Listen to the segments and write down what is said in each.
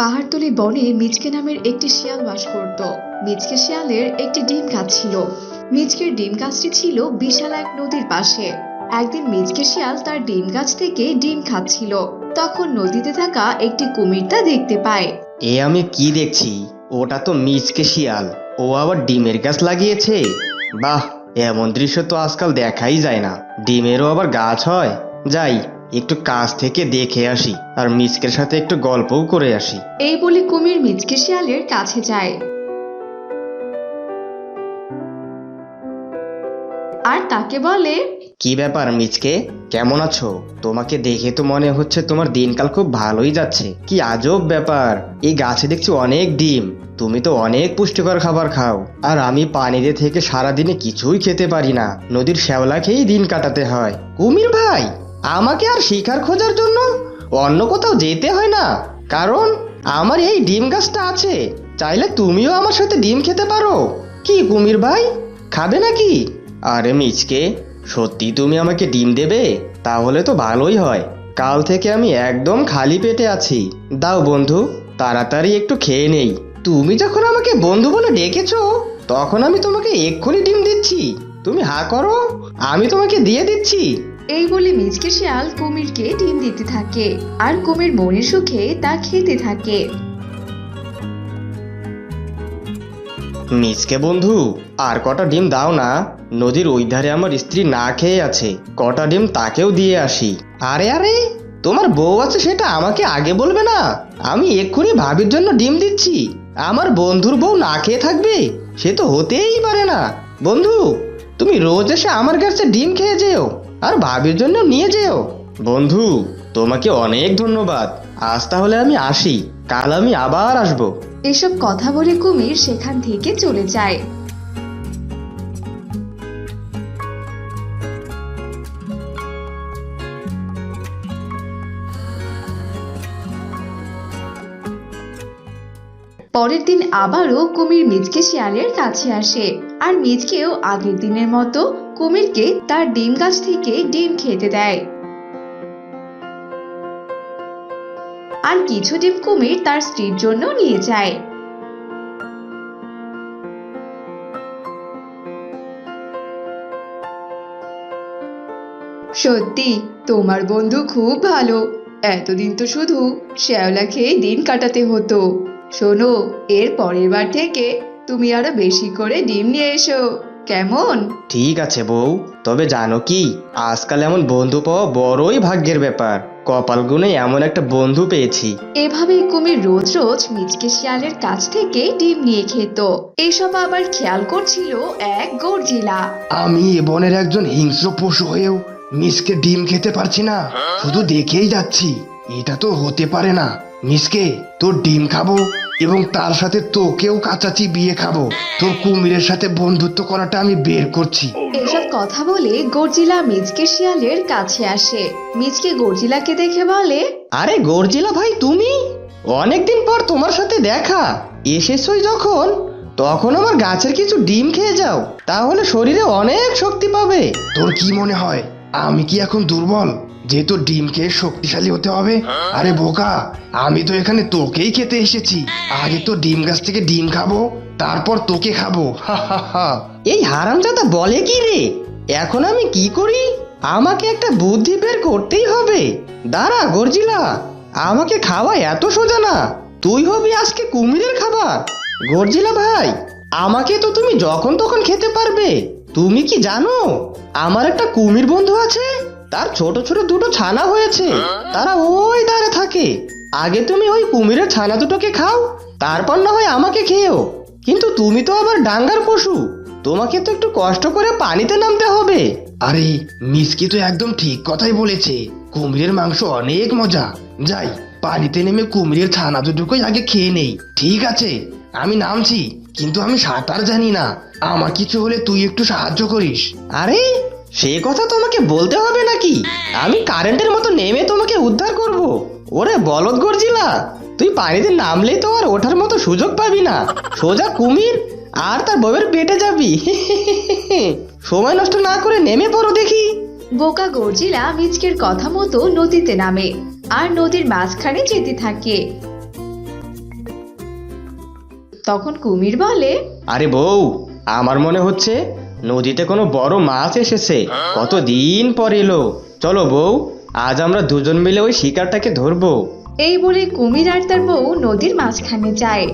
পাহাড়তলি বনে মিচকে নামের একটি শিয়াল বাস করত। মিচকে শিয়ালের একটি ডিম গাছ ছিল। মিচকের ডিম গাছটি ছিল বিশাল এক নদীর পাশে। একদিন মিচকে শিয়াল তার ডিম গাছ থেকে ডিম খাচ্ছিল। তখন নদীতে থাকা একটি কুমির তা দেখতে পায়। এ আমি কি দেখছি? ওটা তো মিচকে শিয়াল। ও আবার ডিমের গাছ লাগিয়েছে? বাহ, এমন দৃশ্য তো আজকাল দেখাই যায় না। ডিমেরও আবার গাছ হয়? যাই একটু কাছ থেকে দেখে আসি আর মিচকের সাথে একটু গল্পও করে আসি। এই বলে কুমির মিচকে শিয়ালের কাছে যায়। আর তাকে বলে কি ব্যাপার মিচকে কেমন আছো? তোমাকে দেখে তো মনে হচ্ছে তোমার দিনকাল খুব ভালোই যাচ্ছে। কি আজব ব্যাপার! এই গাছে দেখছি অনেক ডিম। তুমি তো অনেক পুষ্টিকর খাবার খাও। আর আমি পানিতে থেকে সারাদিনে কিছুই খেতে পারি না। নদীর শ্যাওলা খেয়েই দিন কাটাতে হয়। কুমির ভাই! আমাকে আর শিকার খোঁজার জন্য অন্য কোথাও যেতে হয় না। কারণ আমার এই ডিম গাছটা আছে। চাইলে তুমিও আমার সাথে ডিম খেতে পারো। কি কুমির ভাই? খাবে নাকি? আরে মিচকে, সত্যি তুমি আমাকে ডিম দেবে? তাহলে তো ভালোই হয়। কাল থেকে আমি একদম খালি পেটে আছি। দাও বন্ধু, তাড়াতাড়ি একটু খেয়ে নেই। তুমি যখন আমাকে বন্ধু বলে ডেকেছ, তখন আমি তোমাকে এক্ষুনি ডিম দিচ্ছি। তুমি হা করো, আমি তোমাকে দিয়ে দিচ্ছি। এই বলে মিচকে শিয়াল কুমিরকে ডিম দিতে থাকে আর কুমির মনের সুখে তা খেতে থাকে। মিচকে বন্ধু, আর কটা ডিম দাও না। নদীর ওই ধারে আমার স্ত্রী না খেয়ে আছে। কটা ডিম তাকেও দিয়ে আসি। আরে আরে, তোমার বউ আছে সেটা আমাকে আগে বলবে না? আমি এক্ষুনি ভাবির জন্য ডিম দিচ্ছি। আমার বন্ধুর বউ না খেয়ে থাকবে? সে তো হতেই পারে না। বন্ধু, তুমি রোজ এসে আমার কাছে ডিম খেয়ে যেও। আর ভাবির জন্য নিয়ে যেও। বন্ধু তোমাকে অনেক ধন্যবাদ। আজ তাহলে আমি আসি। কাল আমি আবার আসব। এসব কথা বলে কুমির সেখান থেকে চলে যায়। পরের দিন আবারও কুমির মিচকে শিয়ালের কাছে আসে। আর মিচকেও আগের দিনের মতো কুমিরকে তার ডিম গাছ থেকে ডিম খেতে দেয়। আর কিছু ডিম কুমির তার স্ত্রীর জন্য নিয়ে যায়। সত্যি, তোমার বন্ধু খুব ভালো। এতদিন তো শুধু শ্যাওলা খেয়ে দিন কাটাতে হতো। শোনো, এর পরের বার থেকে তুমি আরও বেশি করে ডিম নিয়ে এসো। কেমন? ঠিক আছে বউ তবে জানো কি আজকাল এমন বন্ধু পাওয়া বড়ই ভাগ্যের ব্যাপার। কপাল গুনে এমন একটা বন্ধু পেয়েছি। এভাবে কুমির রোজ রোজ মিচকে শিয়ালের কাছ থেকে ডিম নিয়ে খেত। এসব আবার খেয়াল করছিল এক গর্জিলা। আমি এ বনের একজন হিংস্র পশু হয়েও মিসকে ডিম খেতে পারছি না। শুধু দেখেই যাচ্ছি এটা তো হতে পারে না। মিসকে তোর ডিম খাব? এবং তার সাথে তোকেও কাচাচি বিয়ে খাব। তোর কুমিরের সাথে বন্ধুত্ব করাটা আমি বের করছি। এসব কথা বলে গর্জিলা মিজকে শিয়ালের কাছে আসে। মিচকে গর্জিলাকে দেখে বলে আরে গর্জিলা ভাই তুমি? অনেকদিন পর তোমার সাথে দেখা। এসেছই যখন তখন আমার গাছের কিছু ডিম খেয়ে যাও। তাহলে শরীরে অনেক শক্তি পাবে। তোর কি মনে হয় আমি কি এখন দুর্বল? যে তোর ডিম খেয়ে শক্তিশালী হতে হবে। আরে বোকা, আমি তো এখানে তোকেই খেতে এসেছি। আগে তো ডিম গাছ থেকে ডিম খাব, তারপর তোকে খাব। এই হারামজাদা বলে কি রে? এখন আমি কি করি? আমাকে একটা বুদ্ধি বের করতেই হবে। দাঁড়া, গর্জিলা। আমাকে খাওয়া এত সোজা না। তুই হবি আজকে কুমিরের খাবার। গর্জিলা ভাই, আমাকে তো তুমি যখন তখন খেতে পারবে। তুমি কি জানো, আমার একটা কুমির বন্ধু আছে? তার ছোট ছোট দুটো ছানা হয়েছে। তারা ওই ধারে থাকে। আগে তুমি ওই কুমিরের ছানা দুটোকে খাও তারপর না হয় আমাকে খেয়েও। কিন্তু তুমি তো আবার ডাঙ্গার পশু। তোমাকে তো একটু কষ্ট করে পানিতে নামতে হবে। আরে মিসকি তো একদম ঠিক কথাই বলেছে। কুমিরের মাংস অনেক মজা। যাই পানিতে নেমে কুমিরের ছানা দুটোকেই আগে খেয়ে নেই। ঠিক আছে আমি নামছি কিন্তু আমি সাঁতার জানি না। আমার কিছু হলে তুই একটু সাহায্য করিস। আরে সে কথা তোমাকে বলতে হবে নাকি? আমি কারেন্টের মতো নেমে তোমাকে উদ্ধার করব। ওরে বলদ গর্জিলা তুই পানিতে নামলেই তো আর ওঠার মতো সুযোগ পাবি না। সোজা কুমির আর তার বউয়ের পেটে যাবি। সময় নষ্ট না করে নেমে পড়ো দেখি। বোকা গর্জিলা মিচকের কথা মতো নদীতে নামে আর নদীর মাঝখানে যেতে থাকে। তখন কুমির বলে আরে বউ আমার মনে হচ্ছে নদীতে কোনো বড় মাছ এসেছে। কতদিন পর এলো? চলো বউ আজ আমরা দুজন মিলে ওই শিকারটাকে ধরবো। এই বলে কুমির আর তার বউ নদীর মাঝখানে যায়।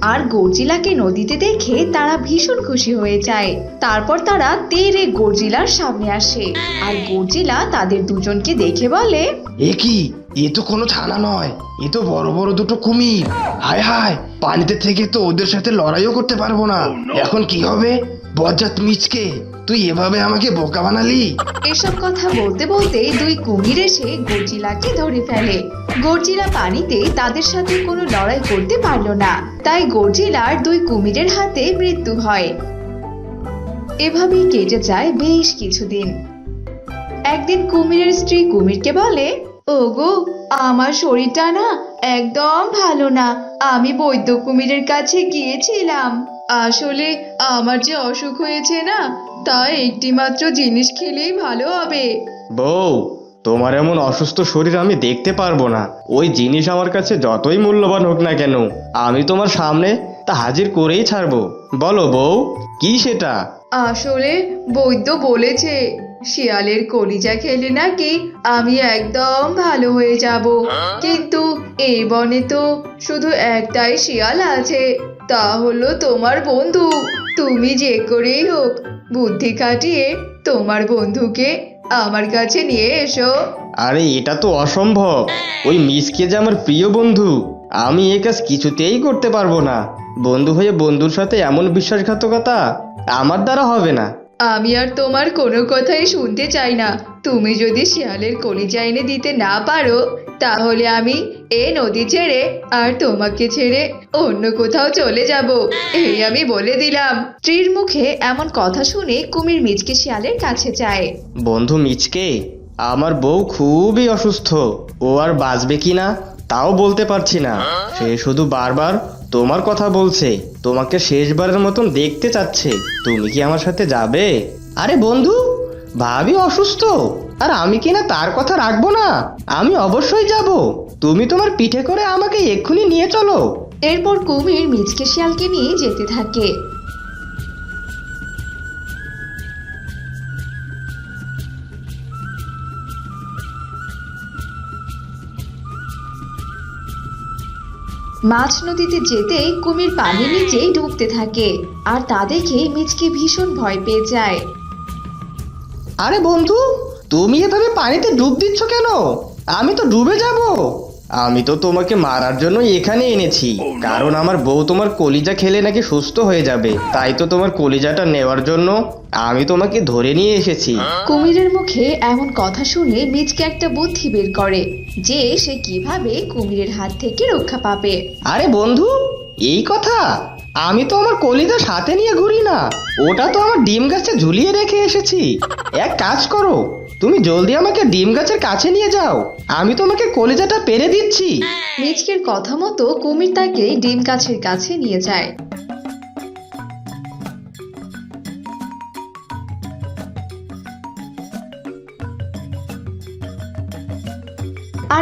আর গর্জিলাকে নদীতে দেখে তারা ভীষণ খুশি হয়ে যায়। তারপর তারা তেরে গর্জিলার সামনে আসে। আর গর্জিলা তাদের দুজনকে দেখে বলে এ কি? এ তো কোনো থানা নয় এ তো বড় বড় দুটো কুমির। হায় হায় পানিতে থেকে তো ওদের সাথে লড়াইও করতে পারব না। এখন কি হবে? বজ্জাত মিচকে তুই এভাবে আমাকে বোকা বানালি? এসব কথা বলতে বলতে দুই কুমির এসে গর্জিলাকে ধরে ফেলে। গর্জিলা পানিতে তাদের সাথে কোনো লড়াই করতে পারল না। তাই গর্জিলার দুই কুমিরের হাতে মৃত্যু হয়। এভাবেই কেটে যায় বেশ কিছুদিন। একদিন কুমিরের স্ত্রী কুমিরকে বলে ওগো আমার শরীরটা না একদম ভালো না। আমি বৈদ্য কুমিরের কাছে গিয়েছিলাম। আসলে আমার যে অসুখ হয়েছে না তা একটি মাত্র জিনিস খেলেই ভালো হবে। বউ তোমার এমন অসুস্থ শরীর আমি দেখতে পারব না। ওই জিনিস আমার কাছে যতই মূল্যবান হোক না কেন আমি তোমার সামনে তা হাজির করেই ছাড়বো। বলো বউ কি সেটা? আসলে বৈদ্য বলেছে শিয়ালের কলিজা খেলে নাকি আমি একদম ভালো হয়ে যাব। কিন্তু এই বনে তো শুধু একটাই শিয়াল আছে তা হলো তোমার বন্ধু। তুমি যে করেই হোক বুদ্ধি খাটিয়ে তোমার বন্ধুকে আমার কাছে নিয়ে এসো। আরে এটা তো অসম্ভব। ওই মিসকে যে আমার প্রিয় বন্ধু আমি এ কাজ কিছুতেই করতে পারব না। বন্ধু হয়ে বন্ধুর সাথে এমন বিশ্বাসঘাতকতা আমার দ্বারা হবে না। আমি আর তোমার কোনো কথাই শুনতে চাই না। তুমি যদি শিয়ালের কলিজা এনে দিতে না পারো, তাহলে আমি এ নদী ছেড়ে আর তোমাকে ছেড়ে অন্য কোথাও চলে যাব। এই আমি বলে দিলাম। স্ত্রীর মুখে এমন কথা শুনে কুমির মিচকে শিয়ালের কাছে যায়। বন্ধু মিচকে, আমার বউ খুবই অসুস্থ। ও আর বাঁচবে কি না, তাও বলতে পারছি না। সে শুধু বারবার তোমার কথা বলছে। তোমাকে শেষবারের মতন দেখতে চাচ্ছে। তুমি কি আমার সাথে যাবে? আরে বন্ধু, ভাবি অসুস্থ। আর আমি কি না তার কথা রাখব না? আমি অবশ্যই যাব। তুমি তোমার পিঠে করে আমাকে এক্ষুনি নিয়ে চলো। এরপর কুমির মিচকে শিয়ালকে নিয়ে যেতে থাকে। মাছ নদীতে যেতেই কুমির পানির নিচেই ডুবতে থাকে, আর তা দেখে মিচকে ভীষণ ভয় পেয়ে যায়। আরে বন্ধু, তুমি এভাবে পানিতে ডুব দিচ্ছ কেন? আমি তো ডুবে যাব। আমি তো তোমাকে মারার জন্য এখানে এনেছি। কারণ আমার বউ তোমার কলিজা খেলে নাকি সুস্থ হয়ে যাবে। তাই তো তোমার কলিজাটা নেওয়ার জন্য আমি তোমাকে ধরে নিয়ে এসেছি। কুমিরের মুখে এমন কথা শুনে মিচকে একটা বুদ্ধি বের করে যে সে কীভাবে কুমিরের হাত থেকে রক্ষা পাবে। আরে বন্ধু এই কথা আমি তো আমার কলিজা সাথে নিয়ে ঘুরি না। ওটা তো আমার ডিম গাছে ঝুলিয়ে রেখে এসেছি। এক কাজ করো, তুমি জলদি আমাকে ডিম গাছের কাছে নিয়ে যাও। আমি তোমাকে কলিজাটা পেরে দিচ্ছি। মিচকের কথা মতো কুমির তাকে ডিম গাছের কাছে নিয়ে যায়।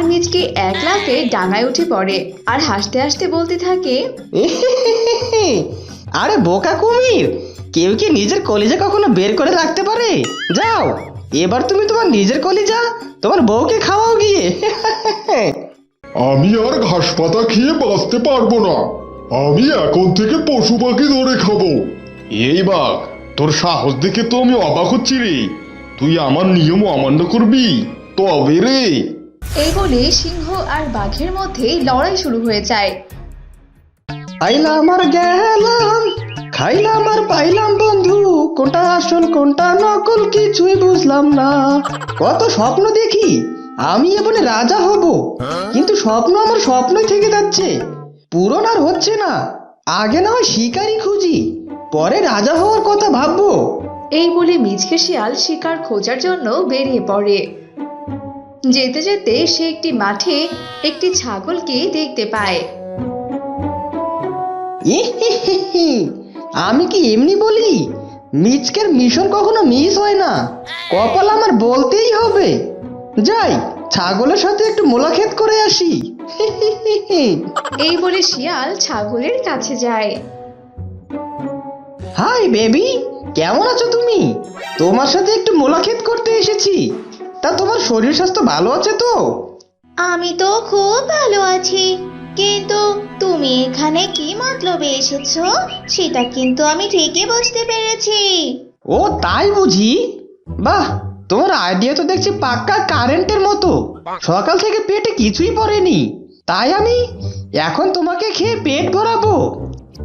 আর মিচকে এক লাফে ডাঙায় উঠে পড়ে আর হাসতে হাসতে বলতে থাকে আরে বোকা কুমির কেউ কি নিজের কলিজা কখনো বের করে রাখতে পারে? যাও এবার তুমি তোমার নিজের কলিজা তোমার বউকে খাওয়াও গিয়ে। আমি আর ঘাস পাতা খেয়ে বাঁচতে পারব না। আমি এখন থেকে পশু পাখি ধরে খাব। এই বাঘ তোর সাহস দেখে তো আমি অবাক হচ্ছি রে। তুই আমার নিয়ম অমান্য করবি? তবে রে এই বলে সিংহ আর বাঘের মধ্যে লড়াই শুরু হয়ে যায়। খাইলাম আর গেলাম খাইলাম আর পাইলাম বন্ধু কোনটা আসল কোনটা নকল কিছুই বুঝলাম না। কত স্বপ্ন দেখি আমি এবারে রাজা হব কিন্তু স্বপ্ন আমার স্বপ্নই থেকে যাচ্ছে। পূরণ আর হচ্ছে না আগে না হয় শিকারই খুঁজি পরে রাজা হওয়ার কথা ভাববো। এই বলে মিচকে শিয়াল শিকার খোঁজার জন্য বেরিয়ে পড়ে। যেতে যেতে সে একটি মাঠে একটি ছাগলকে দেখতে পায়। আমি কি এমনি বলি? মিচকের মিশন কখনো মিস হয় না। কপাল আমার বলতেই হবে। যাই ছাগলের সাথে একটু মোলাক্ষেত করে আসি। এই বলে শিয়াল ছাগলের কাছে যায়। হাই বেবি কেমন আছো তুমি? তোমার সাথে একটু মোলাক্ষেত করতে এসেছি। তা তোমার শরীর স্বাস্থ্য ভালো আছে তো? আমি তো খুব ভালো আছি। কিন্তু তুমি এখানে কি মতলবে এসেছ? সেটা কিন্তু আমি ঠিকই বুঝতে পেরেছি। ও তাই বুঝি? বাহ তোমার আইডিয়া তো দেখছি পাক্কা কারেন্টের মতো। সকাল থেকে পেটে কিছুই পড়েনি। তাই আমি এখন তোমাকে খেয়ে পেট ভরাবো।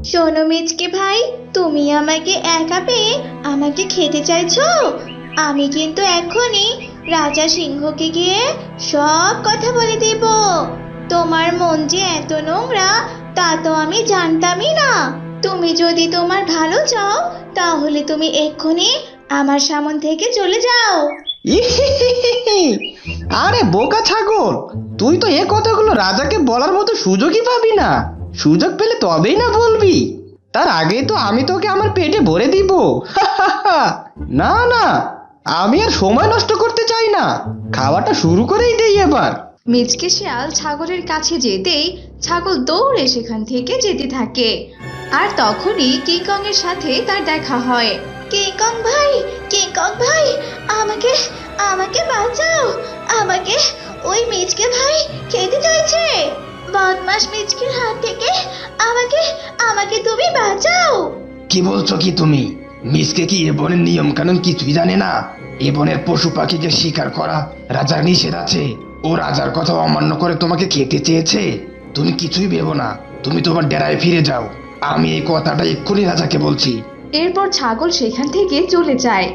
শোনো মিচকে ভাই তুমি আমাকে একা পেয়ে আমাকে খেতে চাইছো? আমি কিন্তু এখনই রাজা সিংহকে গিয়ে সব কথা বলে দেব। তোমার মন যে এত নোংরা, তা তো আমি জানতামই না। তুমি যদি তোমার ভালো চাও, তাহলে তুমি এক্ষুনি আমার সামন থেকে চলে যাও। আরে বোকা ছাগল, তুই তো এ কথাগুলো রাজাকে বলার মতো সুযোগই পাবি না। সুযোগ পেলে তবেই না বলবি। তার আগেই তো আমি তোকে আমার পেটে ভরে দিব। না না আমি আর সময় নষ্ট করতে চাই না। খাওয়াটা শুরু করেই দেই এবার। মিচকে শিয়াল ছাগলের কাছে যেতেই ছাগল দৌড়ে সেখান থেকে যেতে থাকে। আর তখনই কিংকং এর সাথে তার দেখা হয়। কিংকং ভাই কিংকং ভাই আমাকে আমাকে বাঁচাও। আমাকে ওই মিচকে ভাই খেতে চাইছে। বদমাস মিচকের হাত থেকে আমাকে আমাকে তুমি বাঁচাও। কি বলছো কি তুমি? মিসকে কি এ বনের নিয়ম কানুন কিছুই জানে না? এ বনের পশু পাখিকে শিকার করা রাজার নিষেধ আছে। ও রাজার কথা অমান্য করে তোমাকে খেতে চেয়েছে? তুমি কিছুই ভেবো না। তুমি তোমার ডেরায় ফিরে যাও। আমি এই কথাটা এক্ষুনি রাজাকে বলছি। এরপর ছাগল সেখান থেকে চলে যায়।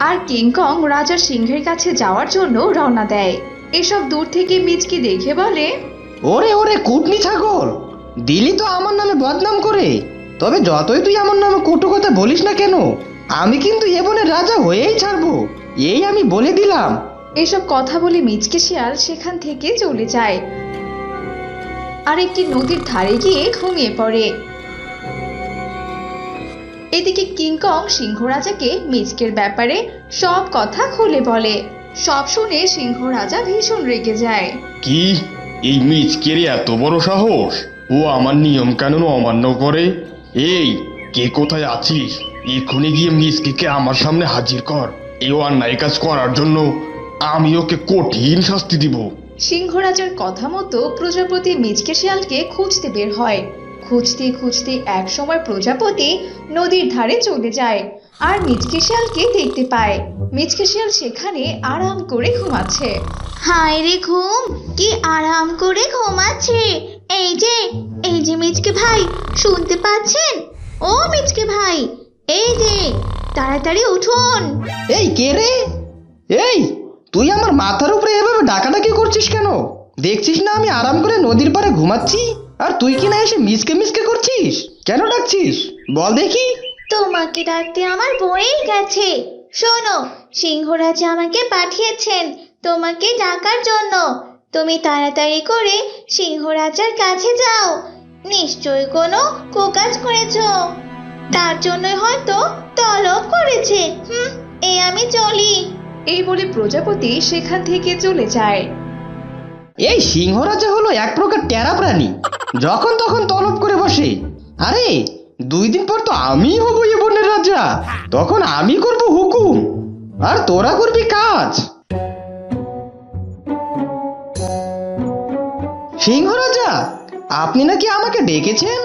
আর কিংকং রাজার সিংহের কাছে যাওয়ার জন্য রওনা দেয়। এসব দূর থেকে মিচকে দেখে বলে ওরে ওরে কুটনি ছাগল! দিলি তো আমার নামে বদনাম করে। তবে যতই তুই আমার নামে কটু কথা বলিস না কেন আমি কিন্তু এ বনের রাজা হয়েই ছাড়বো এই আমি বলে দিলাম। এসব কথা বলে মিচকে শিয়াল সেখান থেকে চলে যায়। আর একটি নদীর ধারে গিয়ে ঘুমিয়ে পড়ে। এদিকে কিংকং সিংহ রাজাকে মিচকের ব্যাপারে সব কথা খুলে বলে। সব শুনে সিংহ রাজা ভীষণ রেগে যায়। কি? এই মিচকের এত বড় সাহস? ও আমার নিয়ম কানুন অমান্য করে এই কে কোথায় আছিস? এক্ষুনি গিয়ে মিচকে আমার সামনে হাজির কর। এই অন্যায় কাজ করার জন্য আমি ওকে কঠিন শাস্তি দিব। সিংহ রাজার কথা মতো প্রজাপতি মিচকে শিয়ালকে খুঁজতে বের হয়। খুঁজতে খুঁজতে এক সময় প্রজাপতি নদীর ধারে চলে যায় আর মিচকে শিয়ালকে দেখতে পায়। মিচকে শিয়াল সেখানে আরাম করে ঘুমাচ্ছে। হায় রে ঘুম কি আরাম করে ঘুমাচ্ছে। এই যে এই যে মিচকে ভাই শুনতে পাচ্ছেন? ও মিচকে ভাই এই যে তাড়াতাড়ি উঠুন। এই কে রে? এই তুই আমার মাথার উপরে এভাবে ডাকাডাকি করছিস কেন? দেখছিস না আমি আরাম করে নদীর পাড়ে ঘুমাচ্ছি? আর তুই কি না এসে মিসকে মিসকে করছিস? কেন ডাকছিস? বল দেখি। তোমাকে ডাকতে আমার বয়েই গেছে। শোনো সিংহরাজ আমাকে পাঠিয়েছেন তোমাকে ডাকার জন্য। তুমি তাড়াতাড়ি করে সিংহরাজার কাছে যাও। নিশ্চয় কোনো কুকাজ করেছ। তার জন্যই হয়তো তলব করেছে। হুম এ আমি চলি। এই বলে প্রজাপতি সেখান থেকে চলে যায়। এই সিংহরাজা হলো এক প্রকার টেরা প্রাণী। যখন তখন তলব করে বসে। আরে দুই দিন পর তো আমি হব এ বনের রাজা। তখন আমি করব হুকুম। আর তোরা করবি কাজ। সিংহরাজা আপনি নাকি আমাকে ডেকেছেন?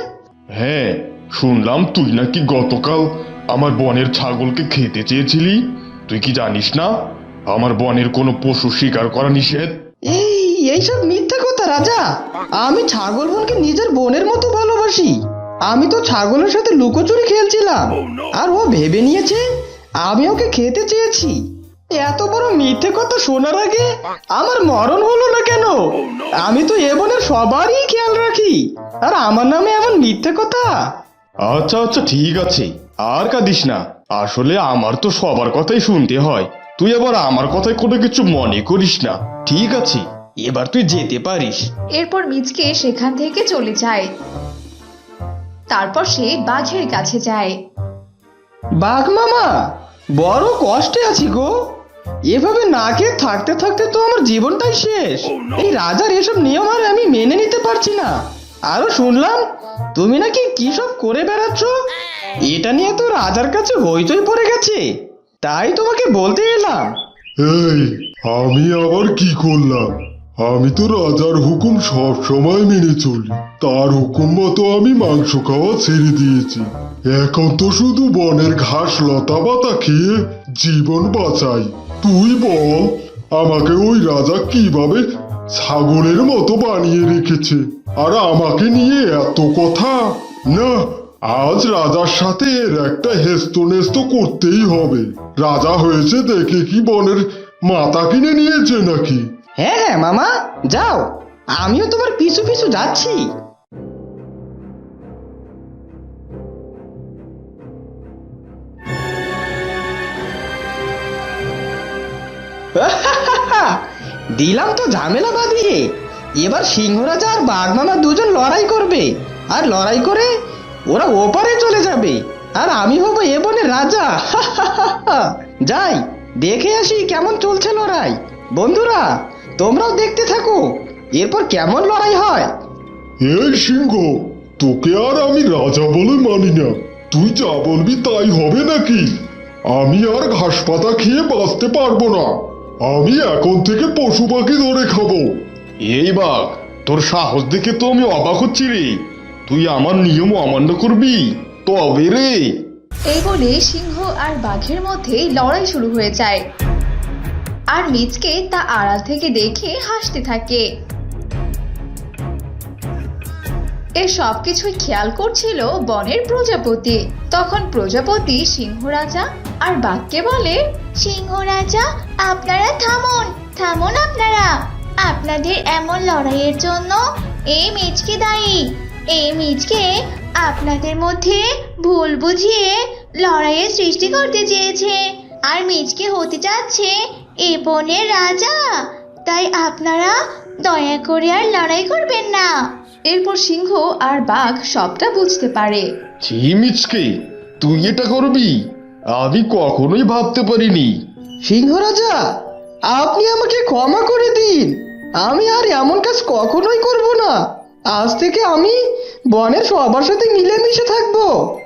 হ্যাঁ শুনলাম তুই নাকি গতকাল আমার বনের ছাগলকে খেতে চেয়েছিলি। তুই কি জানিস না আমার বনের কোনো পশু শিকার করা নিষেধ? এই এইসব মিথ্যা কথা রাজা। আমি ছাগল বোনকে নিজের বোনের মতো ভালোবাসি। আমি তো ছাগলের সাথে লুকোচুরি খেলছিলাম। আর ও ভেবে নিয়েছে আমি ওকে খেতে চেয়েছি। এত বড় মিথ্যে কথা শোনার আগে আমার মরণ হলো না কেন? আমি তো এ বোনের সবারই খেয়াল রাখি। আর আমার নামে এমন মিথ্যে কথা? আচ্ছা আচ্ছা ঠিক আছে। আর কাঁদিস না। আসলে আমার তো সবার কথাই শুনতে হয়। তুই আবার আমার কথায় কোনো কিছু মনে করিস না। ঠিক আছে এবার তুই যেতে পারিস। এরপর মিচকে সেখান থেকে চলে যায়। তারপর সে বাঘের কাছে যায়। বাঘ মামা বড় কষ্টে আছি গো। এভাবে না খেয়ে থাকতে থাকতে তো আমার জীবনটাই শেষ। এই রাজার এসব নিয়ম আর আমি মেনে নিতে পারছি না। আরও শুনলাম তুমি নাকি কি সব করে বেড়াচ্ছ? এটা নিয়ে তো রাজার কাছে হইচই পড়ে গেছে। তাই তোমাকে বলতে এলাম। এই আমি আবার কি করলাম? আমি তো রাজার হুকুম সব সময় মেনে চলি। তার হুকুম মতো আমি মাংস খাওয়া ছেড়ে দিয়েছি। এখন তো শুধু বনের ঘাস লতা পাতা খেয়ে জীবন বাঁচাই। তুই বল আমাকে ওই রাজা কীভাবে ছাগলের মতো বানিয়ে রেখেছে? আর আমাকে নিয়ে এত কথা? না, আজ রাজার সাথে এর একটা হেস্ত নেস্ত করতেই হবে। রাজা হয়েছে দেখে কি বনের মাথা কিনে নিয়েছে নাকি? হ্যাঁ হ্যাঁ মামা, যাও। আমিও তোমার পিছু পিছু যাচ্ছি। দিলাম তো ঝামেলা বাঁধিয়ে এবার সিংহরাজা আর বাঘমামা দুজন লড়াই করবে। আর লড়াই করে ওরা ওপারে চলে যাবে। আর আমি হব এ বনের রাজা। যাই, দেখে আসি কেমন চলছে লড়াই। বন্ধুরা, তোমরাও দেখতে থাকো। এরপর কেমন লড়াই হয়? সিংহ, তোকে আর আমি রাজা বলে মানি না। তুই যা বলবি তাই হবে নাকি? আমি আর ঘাস পাতা খেয়ে বাঁচতে পারব না। আমি এখন থেকে পশু পাখি ধরে খাব। এই বাঘ, তোর সাহস দেখে তো আমি অবাক হচ্ছি রে। তুই আমার নিয়ম অমান্য করবি? তবে রে। এই বলে সিংহ আর বাঘের মধ্যে লড়াই শুরু হয়ে যায়। আর মিচকে তা আড়াল থেকে দেখে হাসতে থাকে। এ সব কিছুই খেয়াল করছিল বনের প্রজাপতি। তখন প্রজাপতি সিংহ রাজা আর বাঘকে বলে সিংহ রাজা আপনারা থামুন থামুন আপনারা। আপনাদের এমন লড়াইয়ের জন্য এই মিচকে দায়ী। এই মিচকে আপনাদের মধ্যে ভুল বুঝিয়ে লড়াইয়ের সৃষ্টি করতে চেয়েছে। আর মিচকে হতে যাচ্ছে এ বনের রাজা। তাই আপনারা দয়া করে আর লড়াই করবেন না। এরপর সিংহ আর বাঘ সবটা বুঝতে পারে। ছি মিচকে তুই এটা করবি? আমি কখনোই ভাবতে পারিনি। সিংহ রাজা আপনি আমাকে ক্ষমা করে দিন। আমি আর এমন কাজ কখনোই করব না। আজ থেকে আমি বনের সবার সাথে মিলেমিশে থাকব।